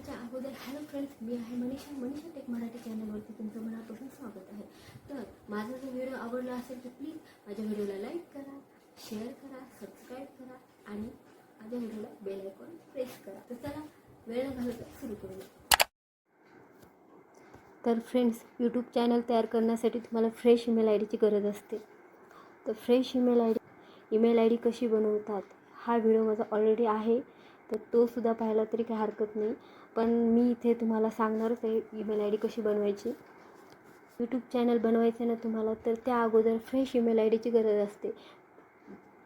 त्याच्या अगोदर hello friends मी आहे मनीषा. मनीषा टेक मराठी चॅनलवरती तुमचं मनापासून स्वागत आहे. तर माझा जर व्हिडिओ आवडला असेल तर प्लीज माझ्या व्हिडिओला लाईक करा शेअर करा सबस्क्राईब करा आणि माझ्या व्हिडिओला बेल आयकॉन प्रेस करा. तर चला वेळ घालवता सुरू करूया. तर फ्रेंड्स यूट्यूब चॅनल तयार करण्यासाठी तुम्हाला फ्रेश ईमेल आय डीची गरज असते. तर fresh email I D email I D कशी बनवतात हा व्हिडिओ माझा ऑलरेडी आहे. तर तोसुद्धा पाहिला तरी काही हरकत नाही. पण मी इथे तुम्हाला सांगणारच आहे ईमेल आय डी कशी बनवायची. यूट्यूब चॅनल बनवायचं ना तुम्हाला तर त्या अगोदर फ्रेश ईमेल आय डीची गरज असते.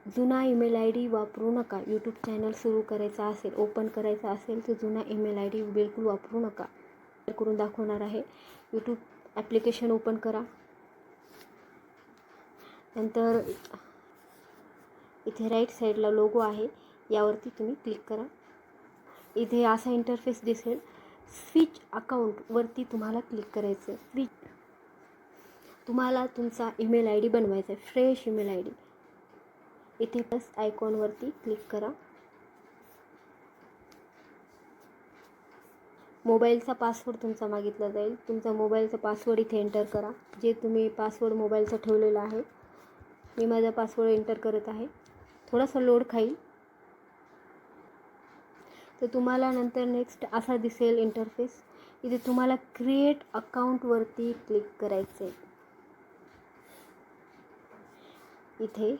जुना ईमेल आय डी वापरू नका. यूट्यूब चॅनल सुरू करायचा असेल ओपन करायचा असेल तर जुना ईमेल आय डी बिलकुल वापरू नका. करून दाखवणार आहे. यूट्यूब ॲप्लिकेशन ओपन करा. नंतर इथे राईट साईडला लोगो आहे. यावरती तुम्ही क्लिक करा. इथे असा इंटरफेस दिसेल. स्विच अकाउंटवरती तुम्हाला क्लिक करायचं आहे. स्विच तुम्हाला तुमचा ईमेल आय डी बनवायचा आहे. फ्रेश ईमेल आय डी इथे प्लस आयकॉनवरती क्लिक करा. मोबाईलचा पासवर्ड तुमचा मागितला जाईल. तुमचा मोबाईलचा पासवर्ड इथे एंटर करा. जे तुम्ही पासवर्ड मोबाईलचा ठेवलेला आहे. मी माझा पासवर्ड एंटर करत आहे. थोडासा लोड खाईल. तर तुम्हाला नंतर नेक्स्ट असा दिसेल इंटरफेस इथे तुम्हाला क्रिएट अकाउंटवरती क्लिक करायचं आहे इथे.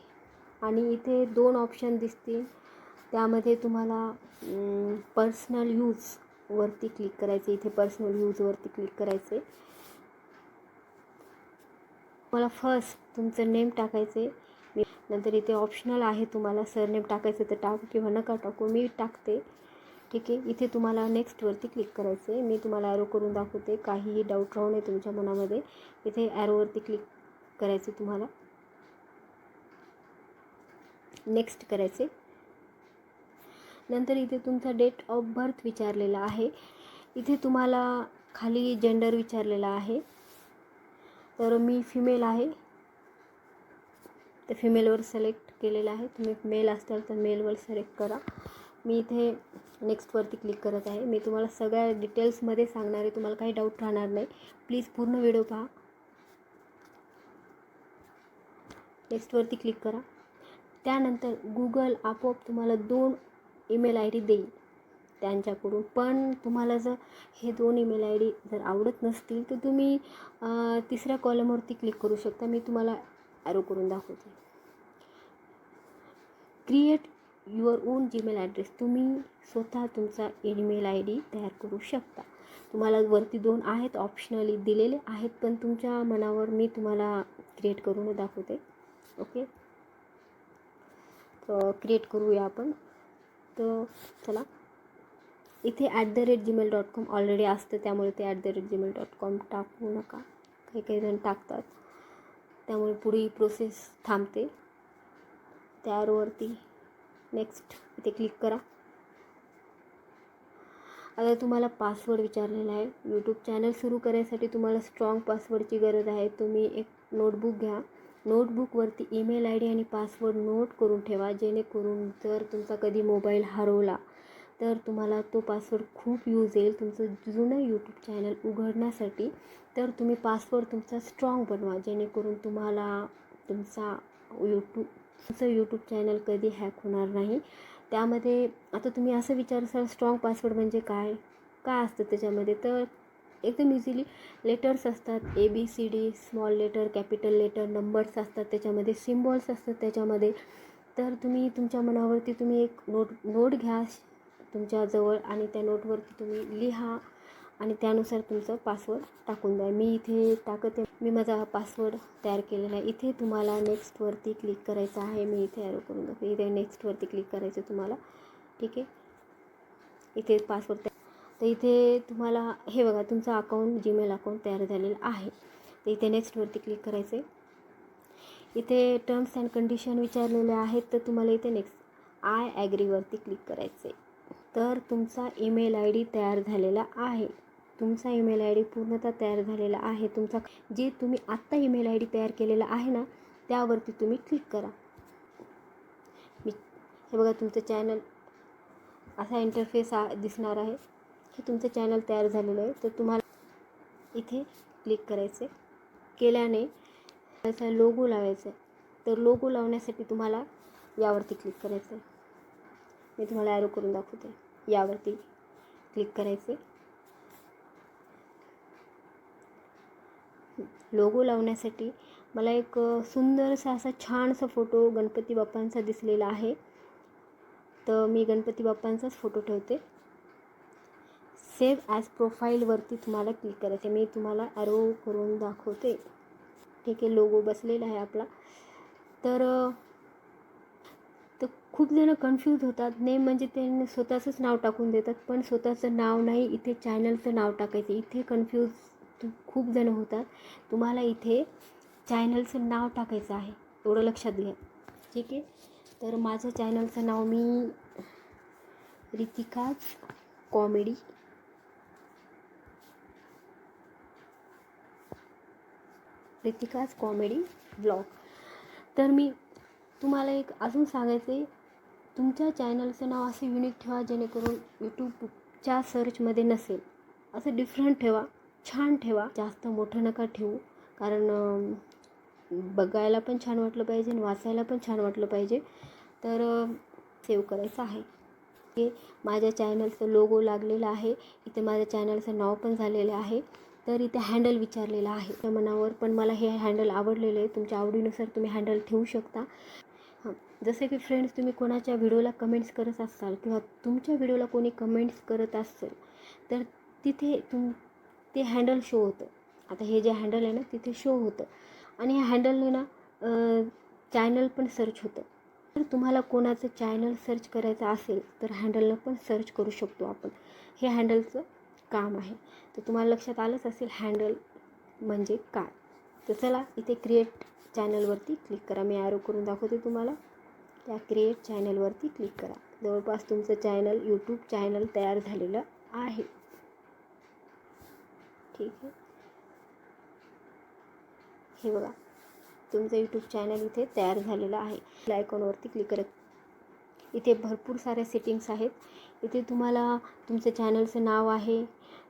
आणि इथे दोन ऑप्शन दिसतील. त्यामध्ये तुम्हाला पर्सनल यूजवरती क्लिक करायचे इथे पर्सनल यूजवरती क्लिक करायचे मला फर्स्ट तुमचं नेम टाकायचे मी नंतर इथे ऑप्शनल आहे तुम्हाला सरनेम टाकायचं तर टाकू किंवा नका टाकू. मी टाकते. ठीक आहे. इथे तुम्हाला नेक्स्टवरती क्लिक करायचं आहे. मी तुम्हाला ॲरो करून दाखवते. काहीही डाऊट राहू नये तुमच्या मनामध्ये. इथे ॲरोवरती क्लिक करायचे तुम्हाला. नेक्स्ट करायचे नंतर इथे तुमचा डेट ऑफ बर्थ विचारलेला आहे. इथे तुम्हाला खाली जेंडर विचारलेला आहे. तर मी फिमेल आहे. तर फिमेलवर सिलेक्ट केलेलं आहे. तुम्ही मेल असाल तर मेलवर सिलेक्ट करा. मी इथे नेक्स्टवरती क्लिक करत आहे. मी तुम्हाला सगळ्या डिटेल्समध्ये सांगणार आहे तुम्हाला काही डाऊट राहणार नाही. प्लीज पूर्ण व्हिडिओ पहा. नेक्स्टवरती क्लिक करा. त्यानंतर गुगल आपोआप तुम्हाला दोन ईमेल आय डी देईल त्यांच्याकडून. पण तुम्हाला जर हे दोन ईमेल आय डी जर आवडत नसतील तर तुम्ही तिसऱ्या कॉलमवरती क्लिक करू शकता. मी तुम्हाला ॲरो करून दाखवते. Create your own Gmail address. तुम्ही स्वतः तुमचा ईमेल आय डी तयार करू शकता. तुम्हाला वरती दोन आहेत ऑप्शनली दिलेले आहेत पण तुमच्या मनावर मी तुम्हाला क्रिएट करून दाखवते. ओके तर क्रिएट करूया आपण. तर चला. इथे at the rate Gmail dot com already असतं त्यामुळे ते at the rate Gmail dot com टाकू नका. काही काही जण टाकतात. त्यामुळे पुढे प्रोसेस थांबते. त्यावरती नेक्स्ट इथे क्लिक करा. आता तुम्हाला पासवर्ड विचारलेला आहे. यूट्यूब चॅनल सुरू करायसाठी तुम्हाला स्ट्रॉंग पासवर्डची गरज आहे. तुम्ही एक नोटबुक घ्या. नोटबुकवरती ईमेल आय डी आणि पासवर्ड नोट करून ठेवा. जेणेकरून जर तुमचा कधी मोबाईल हरवला तर तुम्हाला तो पासवर्ड खूप यूज येईल. तुमचं जुनं यूट्यूब चॅनल उघडण्यासाठी तर तुम्ही पासवर्ड तुमचा स्ट्रॉंग बनवा. जेणेकरून तुम्हाला तुमचा यूट्यूब तुमचं यूट्यूब चॅनल कधी हॅक होणार नाही. त्यामध्ये आता तुम्ही असं विचारसाल स्ट्रॉंग पासवर्ड म्हणजे काय? काय असतं त्याच्यामध्ये? तर एकदम इझिली लेटर्स असतात A B C D small letter capital letter numbers असतात त्याच्यामध्ये सिम्बॉल्स असतात त्याच्यामध्ये. तर तुम्ही तुमच्या मनावरती तुम्ही एक नोट नोट घ्या तुमच्याजवळ आणि त्या नोटवरती तुम्ही लिहा आणि त्यानुसार तुमचं पासवर्ड टाकून द्या. मी इथे टाकत. आहे मी माझा पासवर्ड तयार केलेला आहे. इथे तुम्हाला नेक्स्टवरती क्लिक करायचं आहे. मी इथे ॲरो करून दाखवते. इथे नेक्स्टवरती क्लिक करायचं तुम्हाला. ठीक आहे? इथे पासवर्ड तर इथे तुम्हाला हे बघा तुमचं अकाउंट जीमेल अकाउंट तयार झालेलं आहे. तर इथे नेक्स्टवरती क्लिक करायचं आहे इथे टर्म्स अँड कंडिशन विचारलेले आहेत. तर तुम्हाला इथे नेक्स्ट आय ॲग्रीवरती क्लिक करायचं आहे तर तुमचा ईमेल आय डी तयार झालेला आहे. तुमचा ईमेल आय डी पूर्णतः तयार झालेला आहे. तुमचा जे तुम्ही आत्ता ईमेल आय डी तयार केलेला आहे ना त्यावरती तुम्ही क्लिक करा. मी हे बघा तुमचं चॅनल असा इंटरफेस आ दिसणार आहे. हे तुमचं चॅनल तयार झालेलं आहे. तर तुम्हाला इथे क्लिक करायचं आहे केल्याने त्याचा लोगो लावायचा आहे तर लोगो लावण्यासाठी तुम्हाला यावरती क्लिक करायचं आहे मी तुम्हाला ॲरो करून दाखवते. यावरती क्लिक करायचे लोगो लावण्यासाठी मला एक सुंदरसा असा छानसा फोटो गणपती बाप्पांचा दिसलेला आहे. तर मी गणपती बाप्पांचाच फोटो ठेवते. सेव्ह ॲज प्रोफाईलवरती तुम्हाला क्लिक करायचे मी तुम्हाला ॲरो करून दाखवते. ठीक आहे लोगो बसलेला आहे आपला. तर तर खूप जणं कन्फ्यूज होतात. नेम म्हणजे ते स्वतःचंच नाव टाकून देतात. पण स्वतःचं नाव नाही इथे चॅनलचं नाव टाकायचं. इथे कन्फ्यूज खूप जण होतात. तुम्हाला इथे चॅनलचं नाव टाकायचं आहे. एवढं लक्षात घ्या ठीक आहे? तर माझं चॅनलचं नाव मी रितिकाच कॉमेडी रितिकाच कॉमेडी ब्लॉग तर मी तुम्हाला एक अजून सांगायचं आहे तुमच्या चॅनलचं नाव असं युनिक ठेवा जेणेकरून यूट्यूबच्या सर्चमध्ये नसेल. असं डिफरंट ठेवा. छान ठेवा. जास्त मोठं नका ठेवू. कारण बघायला पण छान वाटलं पाहिजे आणि वाचायला पण छान वाटलं पाहिजे. तर सेव्ह करायचं आहे. हे माझ्या चॅनलचं लोगो लागलेलं आहे. इथे माझ्या चॅनलचं नाव पण झालेलं आहे. तर इथे हँडल विचारलेलं आहे. त्या मनावर पण मला हे हँडल आवडलेलं आहे. तुमच्या आवडीनुसार तुम्ही हँडल ठेवू शकता. हां जसे की फ्रेंड्स तुम्ही कोणाच्या व्हिडिओला कमेंट्स करत असाल किंवा तुमच्या व्हिडिओला कोणी कमेंट्स करत असेल तर तिथे तुम ते हँडल शो होतं. आता हे जे हँडल आहे ना तिथे शो होतं. आणि ह्या हँडलने ना चॅनल पण सर्च होतं. तर तुम्हाला कोणाचं चॅनल सर्च करायचं असेल तर हँडलनं पण सर्च करू शकतो आपण. हे हँडलचं काम आहे. तर तुम्हाला लक्षात आलंच असेल हँडल म्हणजे काय? तर चला इथे क्रिएट चॅनलवरती क्लिक करा. मी ॲरो करून दाखवते तुम्हाला. त्या क्रिएट चॅनलवरती क्लिक करा. जवळपास तुमचं चॅनल यूट्यूब चॅनल तयार झालेलं आहे. ठीक आहे. हे बघा तुमचं यूट्यूब चॅनल इथे तयार झालेलं आहे. आयकॉनवरती क्लिक करत इथे भरपूर साऱ्या सेटिंग्स आहेत. इथे तुम्हाला तुमचं चॅनलचं नाव आहे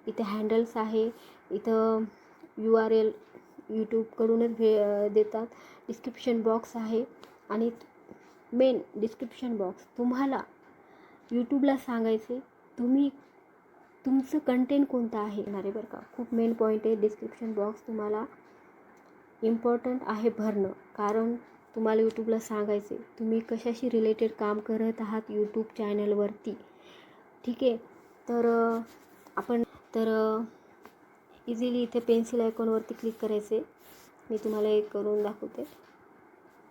इथे हँडल्स आहे इथं यू आर एल यूट्यूबकडूनच भे देतात. डिस्क्रिप्शन बॉक्स आहे आणि मेन डिस्क्रिप्शन बॉक्स तुम्हाला यूट्यूबला सांगायचे तुम्ही तुमचं कंटेंट कोणतं आहे? येणारे बरं का. खूप मेन पॉईंट आहे. डिस्क्रिप्शन बॉक्स तुम्हाला इम्पॉर्टंट आहे भरणं. कारण तुम्हाला यूट्यूबला सांगायचे तुम्ही कशाशी रिलेटेड काम करत आहात यूट्यूब चॅनलवरती ठीक आहे? तर आपण तर इझिली इथे पेन्सिल आयकॉनवरती क्लिक करायचे मी तुम्हाला एक करून दाखवते.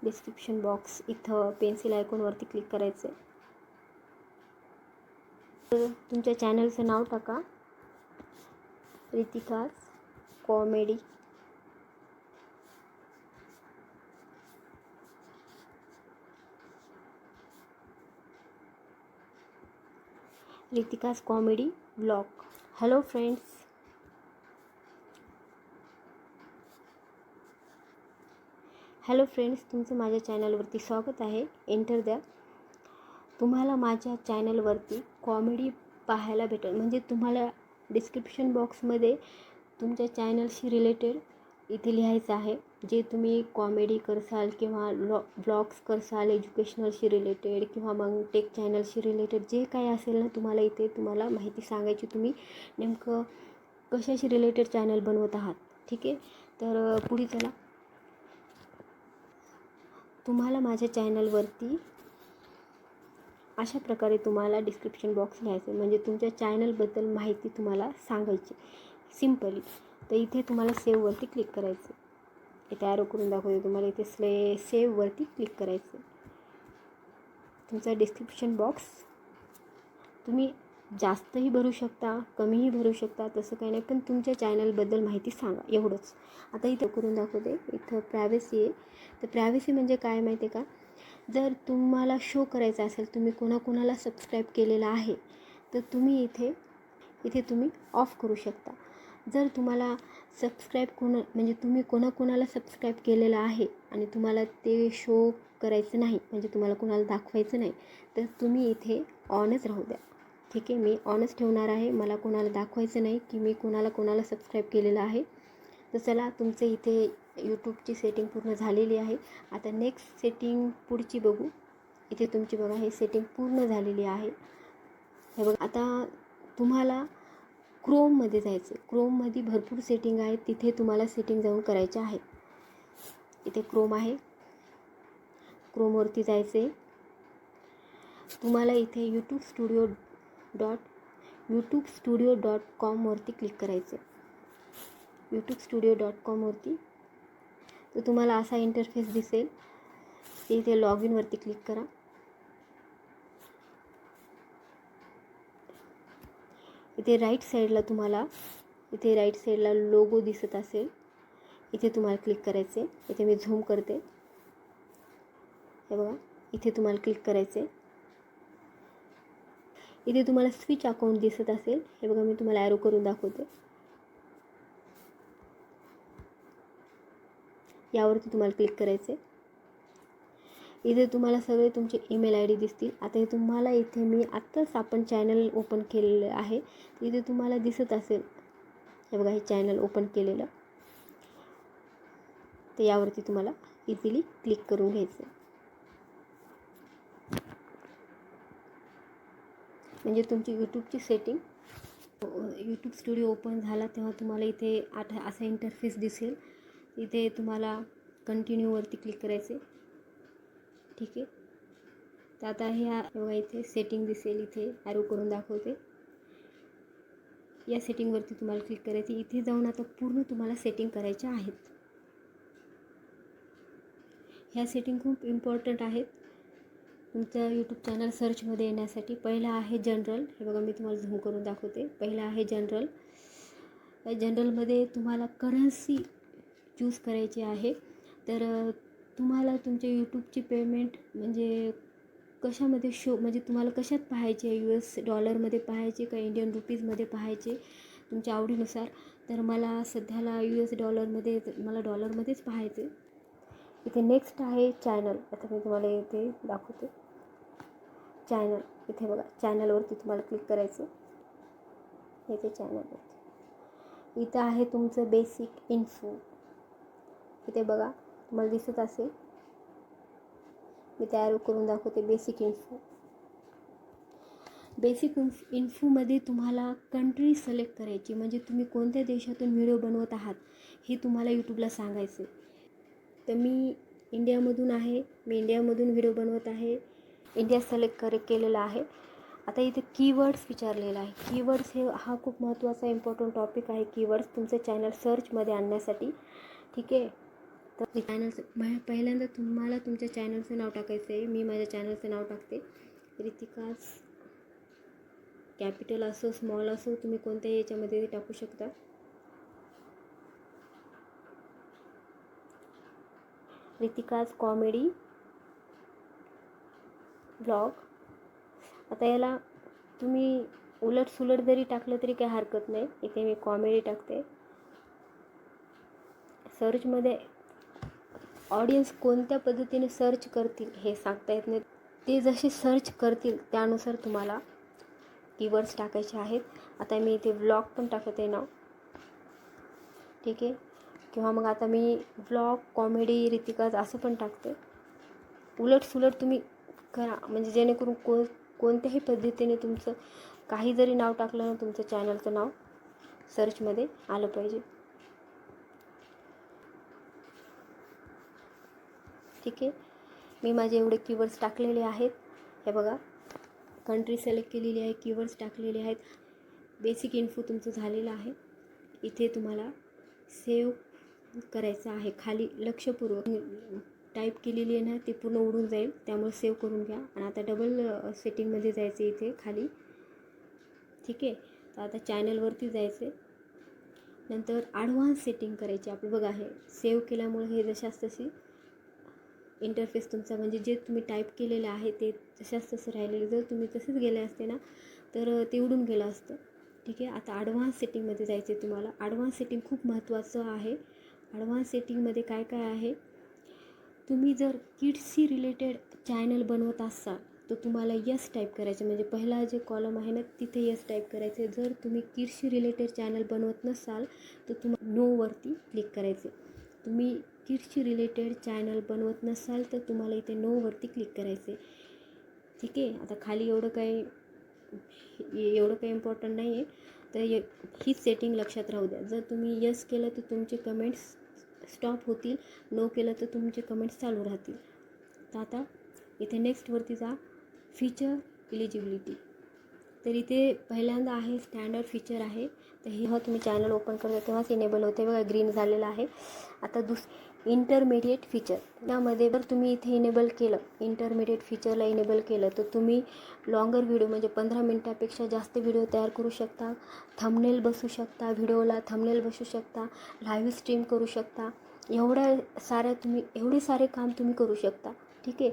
डिस्क्रिप्शन बॉक्स इथं पेन्सिल आयकॉनवरती क्लिक करायचं आहे तुमच्या चॅनलचं नाव टाका. Ritika's comedy. Ritika's comedy blog. Hello friends. Hello friends तुमचं माझ्या चॅनलवरती स्वागत आहे. एंटर द्या. तुम्हाला माझ्या चॅनलवरती कॉमेडी पाहायला भेटेल. म्हणजे तुम्हाला डिस्क्रिप्शन बॉक्समध्ये तुमच्या चॅनलशी रिलेटेड इथे लिहायचं आहे. जे तुम्ही कॉमेडी करसाल किंवा लॉ ब्लॉग्स करसाल एज्युकेशनलशी रिलेटेड किंवा मग टेक चॅनलशी रिलेटेड जे काही असेल ना तुम्हाला इथे तुम्हाला माहिती सांगायची तुम्ही नेमकं कशाशी रिलेटेड चॅनल बनवत आहात. ठीक आहे? तर पुढे चला. तुम्हाला माझ्या चॅनलवरती अशा प्रकारे तुम्हाला डिस्क्रिप्शन बॉक्स लिहायचं म्हणजे तुमच्या चॅनलबद्दल माहिती तुम्हाला सांगायची सिम्पली तर इथे तुम्हाला सेववरती क्लिक करायचं इथे ॲरो करून दाखवते तुम्हाला. इथे स्ले सेववरती क्लिक करायचं तुमचा डिस्क्रिप्शन बॉक्स तुम्ही जास्तही भरू शकता कमीही भरू शकता तसं काही नाही. पण तुमच्या चॅनलबद्दल माहिती सांगा. एवढंच. आता इथं करून दाखवते. इथं प्रायव्हसी आहे. तर प्रायव्हसी म्हणजे काय माहिती आहे का? जर तुम्हाला शो करायचा असेल तुम्ही कोणाकोणाला सबस्क्राईब केलेला आहे तर तुम्ही इथे इथे तुम्ही ऑफ करू शकता. जर तुम्हाला सबस्क्राईब कोणा म्हणजे तुम्ही कोणाकोणाला सबस्क्राईब केलेलं आहे आणि तुम्हाला ते शो करायचं नाही म्हणजे तुम्हाला कोणाला दाखवायचं नाही तर तुम्ही इथे ऑनच राहू द्या. ठीक आहे? मी ऑनच ठेवणार आहे. मला कोणाला दाखवायचं नाही की मी कोणाला कोणाला सबस्क्राईब केलेलं आहे. तर चला तुमचे इथे यूट्यूबची सेटिंग पूर्ण झालेली आहे. आता नेक्स्ट सेटिंग पुढची बघू. इथे तुमची बघा हे सेटिंग पूर्ण झालेली आहे. हे बघा आता तुम्हाला क्रोममध्ये जायचं क्रोममध्ये भरपूर सेटिंग आहेत. तिथे तुम्हाला सेटिंग जाऊन करायचे आहे. इथे क्रोम आहे. क्रोमवरती जायचे तुम्हाला इथे YouTube studio dot YouTube studio dot कॉमवरती click करायचं यूट्यूब स्टुडिओ डॉट कॉमवरती तर तुम्हाला असा इंटरफेस दिसेल. इथे लॉग इनवरती क्लिक करा. इथे राईट साईडला तुम्हाला इथे राईट साईडला लोगो दिसत असेल. इथे तुम्हाला क्लिक करायचे. इथे मी झूम करते. हे बघा इथे तुम्हाला क्लिक करायचे. इथे तुम्हाला स्विच अकाउंट दिसत असेल. हे बघा मी तुम्हाला ॲरो करून दाखवते. यावरती तुम्हाला क्लिक करायचे इथे तुम्हाला सगळे तुमचे ईमेल आय डी दिसतील. आता हे तुम्हाला इथे मी आत्ताच आपण चॅनल ओपन केलेलं आहे. इथे तुम्हाला दिसत असेल. हे बघा हे चॅनल ओपन केलेलं. तर यावरती तुम्हाला इझिली क्लिक करून घ्यायचं म्हणजे तुमची यूट्यूबची सेटिंग यूट्यूब स्टुडिओ ओपन झाला तेव्हा तुम्हाला इथे आठ असा इंटरफेस दिसेल. इथे तुम्हाला कंटिन्यूवरती क्लिक करायचे ठीक आहे? तर आता ह्या बघा इथे सेटिंग दिसेल इथे ॲरो करून दाखवते. या सेटिंगवरती तुम्हाला क्लिक करायचे इथे जाऊन आता पूर्ण तुम्हाला सेटिंग करायच्या आहेत. ह्या सेटिंग खूप इम्पॉर्टंट आहेत. तुमचं यूट्यूब चॅनल सर्चमध्ये येण्यासाठी. पहिला आहे जनरल हे बघा मी तुम्हाला झूम करून दाखवते. पहिला आहे जनरल जनरलमध्ये तुम्हाला करन्सी चूज करायची आहे. तर तुम्हाला तुमच्या यूट्यूबची पेमेंट म्हणजे कशामध्ये शो म्हणजे तुम्हाला कशात पाहायचे यू एस डॉलरमध्ये पाहायचे का इंडियन रुपीजमध्ये पाहायचे तुमच्या आवडीनुसार? तर मला सध्याला यू एस डॉलरमध्ये मला डॉलरमध्येच पाहायचे इथे नेक्स्ट आहे चॅनल आता मी तुम्हाला इथे दाखवते. चॅनल इथे बघा चॅनलवरती तुम्हाला क्लिक करायचं इथे चॅनलवरती इथं आहे तुमचं बेसिक इन्फो इथे बघा. तुम्हाला दिसत असेल. मी तयार करून दाखवते बेसिक इन्फो बेसिक इन्फ इन्फोमध्ये तुम्हाला कंट्री सिलेक्ट करायची म्हणजे तुम्ही कोणत्या देशातून व्हिडिओ बनवत आहात हे तुम्हाला यूट्यूबला सांगायचं तर मी इंडियामधून आहे. मी इंडियामधून व्हिडिओ बनवत आहे. इंडिया सिलेक्ट करे केलेला आहे. आता इथे कीवर्ड्स विचारलेला आहे. कीवर्ड्स हे हा खूप महत्त्वाचा इम्पॉर्टंट टॉपिक आहे. कीवर्ड्स तुमचं चॅनल सर्चमध्ये आणण्यासाठी. ठीक आहे? तर चॅनलचं पहिल्यांदा तुम्हाला तुमच्या चॅनलचं नाव टाकायचं आहे मी माझ्या चॅनलचं नाव टाकते. रितिकास कॅपिटल असो स्मॉल असो तुम्ही कोणत्याही याच्यामध्ये टाकू शकता. रितिकाज कॉमेडी ब्लॉग आता याला तुम्ही उलट सुलट जरी टाकलं तरी काही हरकत नाही. इथे मी कॉमेडी टाकते. सर्चमध्ये ऑडियन्स कोणत्या पद्धतीने सर्च करतील हे सांगता येत नाही. ते जसे सर्च करतील त्यानुसार तुम्हाला कीवर्ड्स टाकायचे आहेत. आता मी इथे व्लॉग पण टाकत आहे नाव ठीक आहे? किंवा मग आता मी व्लॉग कॉमेडी रितिकाज असं पण टाकते. उलट सुलट तुम्ही करा. म्हणजे जेणेकरून को कोणत्याही पद्धतीने तुमचं काही जरी नाव टाकलं ना तुमचं चॅनलचं नाव सर्चमध्ये आलं पाहिजे. ठीक आहे. मी माझे एवढे कीवर्ड्स टाकलेले आहेत. हे बघा. कंट्री सिलेक्ट केलेली आहे कीवर्ड्स टाकलेले आहेत. बेसिक इन्फो तुमचं झालेलं आहे. इथे तुम्हाला सेव करायचं आहे. खाली लक्षपूर्वक टाईप केलेली आहे ना ते पूर्ण उडून जाईल. त्यामुळे सेव्ह करून घ्या. आणि आता डबल सेटिंगमध्ये जायचं इथे खाली. ठीक आहे. तर आता चॅनलवरती जायचे नंतर ॲडव्हान्स सेटिंग करायची आपलं बघा हे सेव्ह केल्यामुळे हे जशाच तशी इंटरफेस तुमचा म्हणजे जे तुम्ही टाईप केलेलं आहे ते तशाच तसं राहिलेलं. जर तुम्ही तसेच गेले असते ना तर ते उडून गेलं असतं. ठीक आहे? आता ॲडव्हान्स सेटिंगमध्ये जायचं आहे तुम्हाला. ॲडव्हान्स सेटिंग खूप महत्त्वाचं आहे. ॲडव्हान्स सेटिंगमध्ये काय काय आहे? तुम्ही जर किड्सशी रिलेटेड चॅनल बनवत असाल तर तुम्हाला यस टाईप करायचं. म्हणजे पहिला जे कॉलम आहे ना तिथे यस टाईप करायचे जर तुम्ही किड्सशी रिलेटेड चॅनल बनवत नसाल तर तुम्हाला नोवरती क्लिक करायचे तुम्ही किड्सची रिलेटेड चॅनल बनवत नसाल तर तुम्हाला इथे नोवरती क्लिक करायचे ठीक आहे? आता खाली एवढं काही एवढं काही इम्पॉर्टंट नाही आहे तर य हीच सेटिंग लक्षात राहू द्या. जर तुम्ही यस केलं तर तुमचे कमेंट्स स्टॉप होतील. नो केलं तर तुमचे कमेंट्स चालू राहतील. तर आता इथे नेक्स्टवरती जा. फीचर इलिजिबिलिटी तर इथे पहिल्यांदा आहे स्टँडर्ड फीचर आहे. तर जेव्हा तुम्ही चॅनल ओपन करता तेव्हाच इनेबल होते. बघा ग्रीन झालेलं आहे. आता दुस इंटरमिडिएट फीचर यामध्ये जर तुम्ही इथे इनेबल केलं इंटरमिडिएट फीचरला इनेबल केलं तर तुम्ही लॉंगर व्हिडिओ म्हणजे पंधरा मिनटापेक्षा जास्त व्हिडिओ तयार करू शकता. थंबनेल बसू शकता व्हिडिओला थंबनेल बसू शकता लाईव्ह स्ट्रीम करू शकता. एवढ्या साऱ्या तुम्ही एवढे सारे काम तुम्ही करू शकता. ठीक आहे?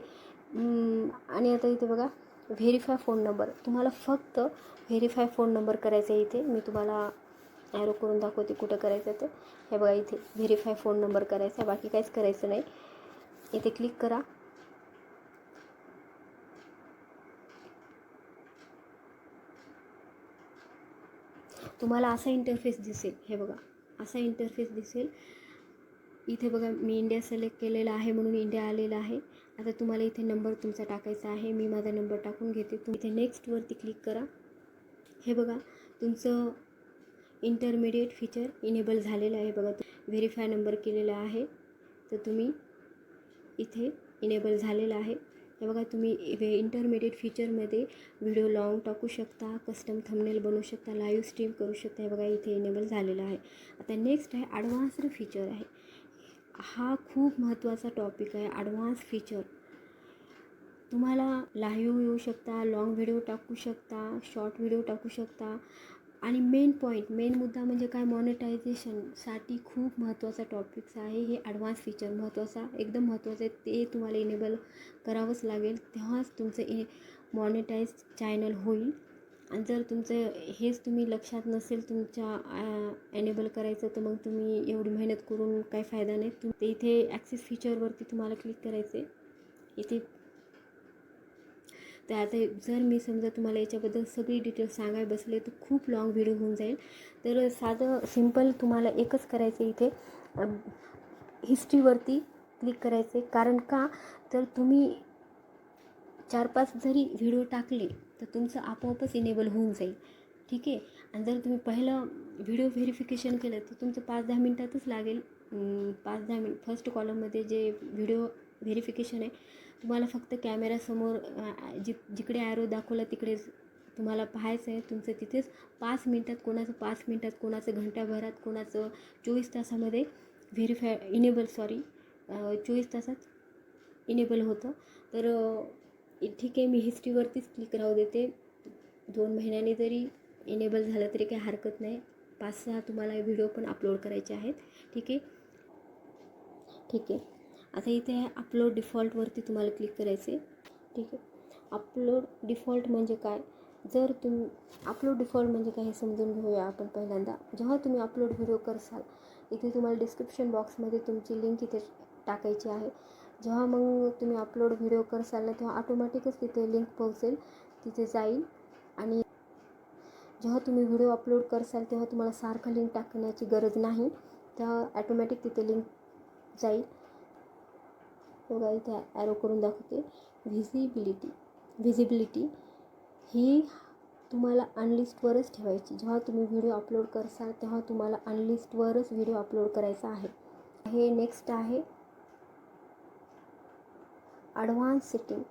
आणि आता इथे बघा व्हेरीफाय फोन नंबर तुम्हाला फक्त व्हेरीफाय फोन नंबर करायचा आहे इथे. मी तुम्हाला ॲरो करून दाखवते कुठं करायचं ते. हे बघा इथे व्हेरीफाय फोन नंबर करायचा आहे बाकी काहीच करायचं नाही. इथे क्लिक करा. तुम्हाला असा इंटरफेस दिसेल. हे बघा असा इंटरफेस दिसेल. इथे बघा मी इंडिया सिलेक्ट केलेला आहे म्हणून इंडिया आलेला आहे. आता तुम्हाला इथे नंबर तुमचा टाकायचा आहे. मी माझा नंबर टाकून घेते. तुम्ही इथे नेक्स्टवरती क्लिक करा. हे बघा तुमचं इंटरमिडिएट फीचर इनेबल झालेलं आहे. बघा व्हेरीफाय नंबर केलेला आहे. तर तुम्ही इथे इनेबल झालेलं आहे. हे बघा तुम्ही इंटरमिडिएट फीचरमध्ये व्हिडिओ लॉंग टाकू शकता कस्टम थंबनेल बनवू शकता लाईव्ह स्ट्रीम करू शकता. हे बघा इथे इनेबल झालेलं आहे. आता नेक्स्ट आहे ॲडव्हान्स्ड फीचर आहे. हा खूप महत्त्वाचा टॉपिक आहे ॲडव्हान्स फीचर तुम्हाला लाईव्ह येऊ शकता लाँग व्हिडिओ टाकू शकता शॉर्ट व्हिडिओ टाकू शकता. आणि मेन पॉईंट मेन मुद्दा म्हणजे काय? मॉनिटायझेशनसाठी खूप महत्त्वाचा टॉपिक्स आहे. हे ॲडव्हान्स फीचर महत्त्वाचा एकदम महत्त्वाचं आहे. ते तुम्हाला इनेबल करावंच लागेल. तेव्हाच तुमचं ए मॉनिटाईज चॅनल होईल. आणि जर तुमचं हेच तुम्ही लक्षात नसेल तुमच्या एनेबल करायचं तर मग तुम्ही एवढी मेहनत करून काही फायदा नाही. तुम ते इथे ॲक्सेस फीचरवरती तुम्हाला क्लिक करायचे इथे तर आता जर मी समजा तुम्हाला याच्याबद्दल सगळी डिटेल्स सांगाय बसले तर खूप लाँग व्हिडिओ होऊन जाईल. तर साधं सिंपल तुम्हाला एकच करायचं इथे. हिस्ट्रीवरती क्लिक करायचे कारण का? तर तुम्ही चार पाच जरी व्हिडिओ टाकले तर तुमचं आपोआपच इनेबल होऊन जाईल. ठीक आहे? आणि जर तुम्ही पहिलं व्हिडिओ व्हेरिफिकेशन केलं तर तुमचं पाच दहा मिनटातच लागेल. पाच दहा मिनिट फर्स्ट कॉलममध्ये जे व्हिडिओ व्हेरिफिकेशन आहे तुम्हाला फक्त कॅमेऱ्यासमोर जि जिकडे ॲरो दाखवला तिकडेच तुम्हाला पाहायचं आहे तुमचं तिथेच पाच मिनटात कोणाचं पाच मिनटात कोणाचं घंटाभरात कोणाचं चोवीस तासामध्ये व्हेरीफाय इनेबल सॉरी चोवीस तासात इनेबल होतं. तर ठीक आहे मी हिस्ट्रीवरतीच क्लिक राहू देते. दोन महिन्याने जरी इनेबल झालं तरी काही हरकत नाही. पाच सहा तुम्हाला व्हिडिओ पण अपलोड करायचे आहेत. ठीक आहे? ठीक आहे. आता इथे अपलोड डिफॉल्टवरती तुम्हाला क्लिक करायचे ठीक आहे. अपलोड डिफॉल्ट म्हणजे काय? जर तुम्ही अपलोड डिफॉल्ट म्हणजे काय हे समजून घेऊया आपण पहिल्यांदा. जेव्हा तुम्ही अपलोड व्हिडिओ करसाल इथे तुम्हाला डिस्क्रिप्शन बॉक्समध्ये तुमची लिंक इथे टाकायची आहे. जेव्हा मग तुम्ही अपलोड व्हिडिओ करसाल ना तेव्हा ऑटोमॅटिकच तिथे लिंक पोहोचेल तिथे जाईल. आणि जेव्हा तुम्ही व्हिडिओ अपलोड करसाल तेव्हा तुम्हाला सारखं लिंक टाकण्याची गरज नाही. तेव्हा ॲटोमॅटिक तिथे लिंक जाईल. बघा इथे ॲरो करून दाखवते. व्हिजिबिलिटी व्हिजिबिलिटी ही तुम्हाला अनलिस्टवरच ठेवायची. जेव्हा तुम्ही व्हिडिओ अपलोड करसाल तेव्हा तुम्हाला अनलिस्टवरच व्हिडिओ अपलोड करायचा आहे. हे नेक्स्ट आहे. ॲडव्हान्स सेटिंग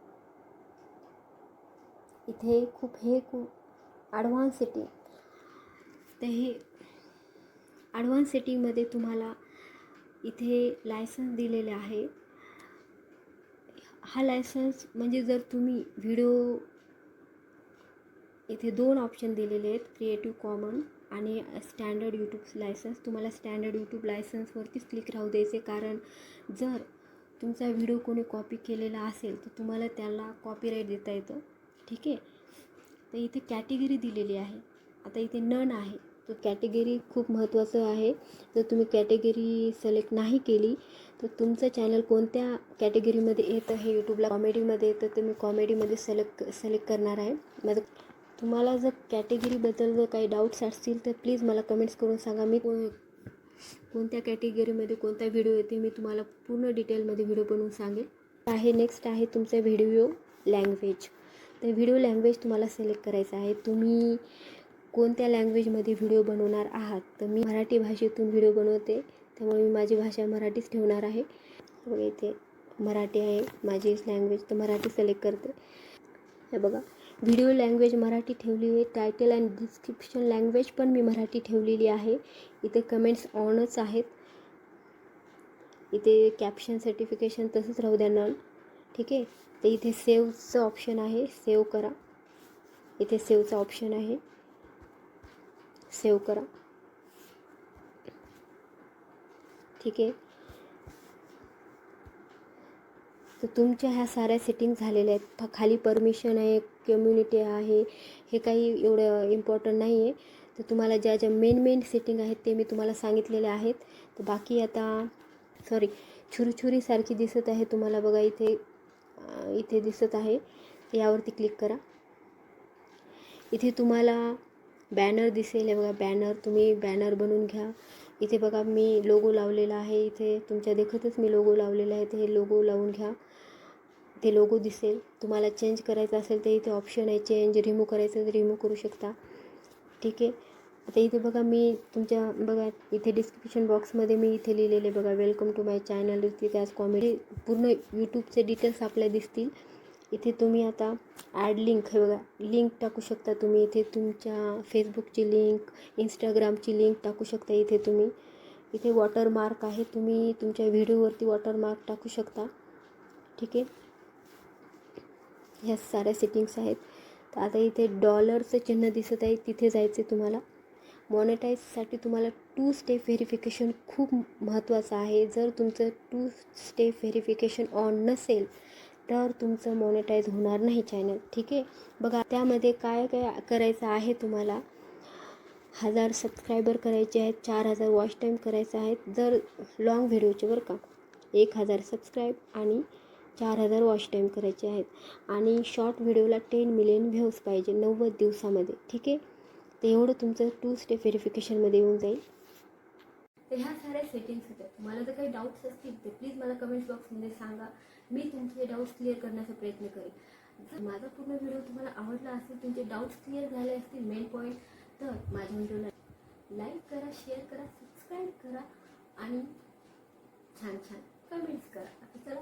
इथे खूप हे खूप ॲडव्हान्स सेटिंग तर हे ॲडव्हान्स सेटिंगमध्ये तुम्हाला इथे लायसन्स दिलेले आहे. हा लायसन्स म्हणजे जर तुम्ही व्हिडिओ इथे दोन ऑप्शन दिलेले आहेत क्रिएटिव्ह कॉमन आणि स्टँडर्ड यूट्यूब लायसन्स तुम्हाला स्टँडर्ड यूट्यूब लायसन्सवरतीच क्लिक राहू द्यायचे कारण जर तुमचा व्हिडिओ कोणी कॉपी केलेला असेल तर तुम्हाला त्याला कॉपीराईट देता येतं. ठीक आहे? तर इथे कॅटेगरी दिलेली आहे. आता इथे नन आहे. तर कॅटेगरी खूप महत्त्वाचं आहे. जर तुम्ही कॅटेगरी सिलेक्ट नाही केली तर तुमचं चॅनल कोणत्या कॅटेगरीमध्ये येतं हे यूट्यूबला कॉमेडीमध्ये येतं तर मी कॉमेडीमध्ये सिलेक्ट सिलेक्ट करणार आहे. माझं तुम्हाला जर कॅटेगरीबद्दल जर काही डाऊट्स असतील तर प्लीज मला कमेंट्स करून सांगा. मी कोणत्या कॅटेगरीमध्ये कोणता व्हिडिओ येते मी तुम्हाला पूर्ण डिटेलमध्ये व्हिडिओ बनवून सांगेल. आहे नेक्स्ट आहे तुमचा व्हिडिओ लँग्वेज तर व्हिडिओ लँग्वेज तुम्हाला सिलेक्ट करायचं आहे. तुम्ही कोणत्या लँग्वेजमध्ये व्हिडिओ बनवणार आहात? तर मी मराठी भाषेतून व्हिडिओ बनवते. त्यामुळे मी माझी भाषा मराठीच ठेवणार आहे. बघा इथे मराठी आहे माझी लँग्वेज तर मराठी सिलेक्ट करते. हे बघा व्हिडिओ लँग्वेज मराठी ठेवली आहे. टायटल अँड डिस्क्रिप्शन लँग्वेज पण मी मराठी ठेवलेली आहे. इथे कमेंट्स ऑनच आहेत. इथे कॅप्शन सर्टिफिकेशन तसंच राहू द्या नॉन ठीक आहे? तर इथे सेवचं ऑप्शन आहे. सेव करा. इथे सेवचा ऑप्शन आहे. सेव करा. ठीक आहे? तर तुमच्या ह्या साऱ्या सेटिंग झालेल्या आहेत. फ- खाली परमिशन आहे कम्युनिटी आहे हे काही एवढं इम्पॉर्टंट नाही आहे तर तुम्हाला ज्या ज्या मेन मेन सेटिंग आहेत ते मी तुम्हाला सांगितलेले आहेत. तर बाकी आता सॉरी छुरीछुरीसारखी दिसत आहे तुम्हाला बघा इथे इथे दिसत आहे. यावरती क्लिक करा. इथे तुम्हाला बॅनर दिसेल. हे बघा बॅनर तुम्ही बॅनर बनवून घ्या. इथे बघा मी लोगो लावलेला आहे. इथे तुमच्या देखतच मी लोगो लावलेला आहे. ते हे लोगो लावून घ्या. ते लोगो दिसेल. तुम्हाला चेंज करायचं असेल तर इथे ऑप्शन आहे. चेंज रिमूव्ह करायचं तर रिमूव्ह करू शकता. ठीक आहे? आता इथे बघा मी तुमच्या बघा इथे डिस्क्रिप्शन बॉक्समध्ये मी इथे लिहिलेले बघा welcome to my channel Hrithik as comedy पूर्ण यूट्यूबचे डिटेल्स आपल्या दिसतील. इथे तुम्ही आता ॲड लिंक हे बघा. लिंक टाकू शकता तुम्ही. इथे तुमच्या फेसबुकची लिंक इंस्टाग्रामची लिंक टाकू शकता इथे तुम्ही. इथे वॉटरमार्क आहे. तुम्ही तुमच्या व्हिडिओवरती वॉटरमार्क टाकू शकता. ठीक आहे? ह्या साऱ्या सेटिंग्स आहेत. तर आता इथे डॉलरचं चिन्ह दिसत आहे. तिथे जायचं आहे तुम्हाला मॉनिटाईजसाठी तुम्हाला टू स्टेप व्हेरिफिकेशन खूप महत्त्वाचं आहे. जर तुमचं टू स्टेप व्हेरिफिकेशन ऑन नसेल तर तुमचं मॉनिटाईज होणार नाही चॅनल ठीक आहे? बघा त्यामध्ये काय काय करायचं आहे तुम्हाला? हजार सबस्क्रायबर करायचे आहेत चार हजार वॉच टाईम करायचा आहे. जर लॉंग व्हिडिओचे बरं का एक हजार सबस्क्राईब आणि चार हजार वॉच टाईम करायचे आहेत. आणि शॉर्ट व्हिडिओला टेन मिलियन व्ह्यूज पाहिजे नव्वद दिवसामध्ये. ठीक आहे? ते एवढं तुमचं टू स्टेप व्हेरिफिकेशनमध्ये येऊन जाईल. तर ह्या साऱ्या सेटिंग्स होत्या. तुम्हाला जर काही डाऊट्स असतील तर प्लीज मला कमेंट्स बॉक्समध्ये सांगा. मी तुमचे डाऊट्स क्लिअर करण्याचा प्रयत्न करेन. जर माझा पूर्ण व्हिडिओ तुम्हाला आवडला असेल तुमचे डाऊट्स क्लिअर झाले असतील मेन पॉईंट तर माझ्या व्हिडिओला लाईक करा शेअर करा सबस्क्राईब करा आणि छान छान कमेंट्स करा. आता चला